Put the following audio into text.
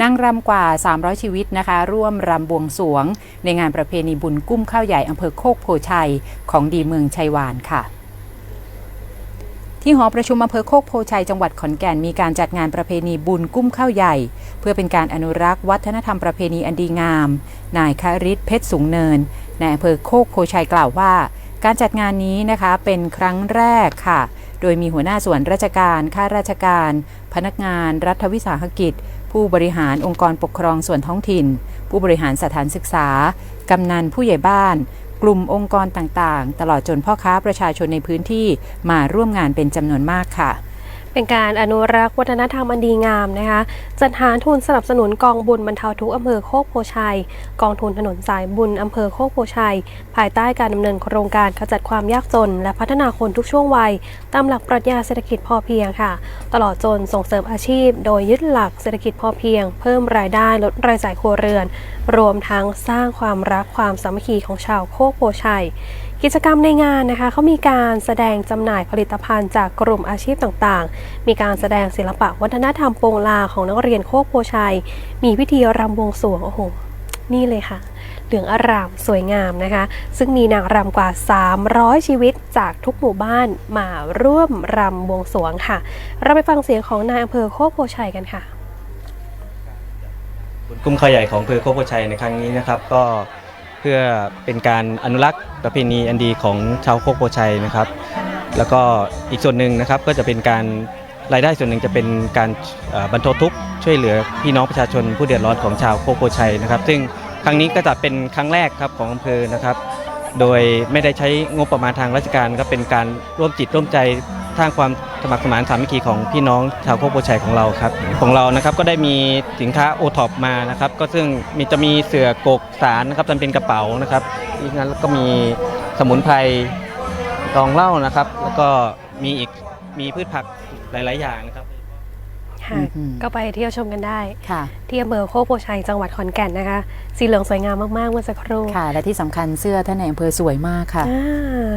นางรำกว่า 300 ชีวิตนะคะ ร่วมรำบวงสวง ในงานประเพณีบุญกุ้มข้าวใหญ่อำเภอโคกโพชัย ของดีเมืองชัยวานค่ะที่หอประชุมอำเภอโคกโพชัยจังหวัดขอนแก่นมีการจัดงานประเพณีบุญกุ้มข้าวใหญ่ เพื่อเป็นการอนุรักษ์วัฒนธรรมประเพณีอันดีงาม นายคาริศเพชรสูงเนินในอำเภอโคกโพชัยกล่าวว่า การจัดงานนี้นะคะเป็นครั้งแรกค่ะ โดยมีหัวหน้าส่วนราชการข้าราชการ พนักงานรัฐวิสาหกิจ ผู้บริหารองค์กรปกครองส่วนท้องถิ่น ผู้บริหารสถานศึกษา กำนันผู้ใหญ่บ้าน กลุ่มองค์กรต่างๆ ตลอดจนพ่อค้าประชาชนในพื้นที่มาร่วมงานเป็นจำนวนมากค่ะ เป็นการอนุรักษ์วัฒนธรรมอันดีงามนะคะจัดหาทุนสนับสนุนกองบุญบรรเทาทุกข์อำเภอโคกโพชัย กองทุนถนนสายบุญอำเภอโคกโพชัย ภายใต้การดำเนินโครงการขจัดความยากจน และพัฒนาคนทุกช่วงวัย ตามหลักปรัชญาเศรษฐกิจพอเพียงค่ะ ตลอดจนส่งเสริมอาชีพ โดยยึดหลักเศรษฐกิจพอเพียง เพิ่มรายได้ลดรายจ่ายครัวเรือน รวมทั้งสร้างความรักความสามัคคีของชาวโคกโพชัย กิจกรรมในงานนะคะเขามีการแสดงจำหน่ายผลิตภัณฑ์จากกลุ่มอาชีพต่างๆ มีการแสดงศิลปะวัฒนธรรมโปงลาของนักเรียนโคกโพชัย มีพิธีรำวงสรวงโอ้โหนี่เลยค่ะ เหลืองอารามสวยงามนะคะ ซึ่งมีนางรำกว่า 300 ชีวิตจากทุกหมู่บ้านมาร่วมรำบวงสรวงค่ะ เราไปฟังเสียงของนายอำเภอโคกโพชัยกันค่ะบุญกุ้มข้าวใหญ่ของอำเภอโคกโพชัยในครั้งนี้นะครับ ก็ เพื่อเป็นการอนุรักษ์ประเพณีอันดีของชาวโคกโพชัยนะครับ แล้วก็อีกส่วนหนึ่งนะครับก็จะเป็นการรายได้ส่วนหนึ่งจะเป็นการบรรเทาทุกข์ช่วยเหลือพี่น้องประชาชนผู้เดือดร้อนของชาวโคกโพชัยนะครับ ซึ่งครั้งนี้ก็จะเป็นครั้งแรกครับของอำเภอนะครับ โดยไม่ได้ใช้งบประมาณทางราชการก็เป็นการร่วมจิตร่วมใจสร้างความ สมัครสมานสามัคคีของพี่น้องชาวโคกโพชัยของเราครับของเรานะครับก็ได้มีสินค้าโอท็อปมานะครับก็ซึ่งมีจะมีเสือกกสารนะครับทำเป็นกระเป๋านะครับอีกนั้นแล้วก็มีสมุนไพรรองเหล้านะครับ แล้วก็มีอีกมีพืชผักหลาย ๆ อย่างนะครับ ค่ะอืม ก็ไปเที่ยวชมกันได้ ค่ะ ที่อำเภอโคกโพชัยจังหวัดขอนแก่นนะคะ สีเหลืองสวยงามมากๆเมื่อสักครู่ค่ะ และที่สำคัญเสื้อท่านในอำเภอสวยมากค่ะ อ่า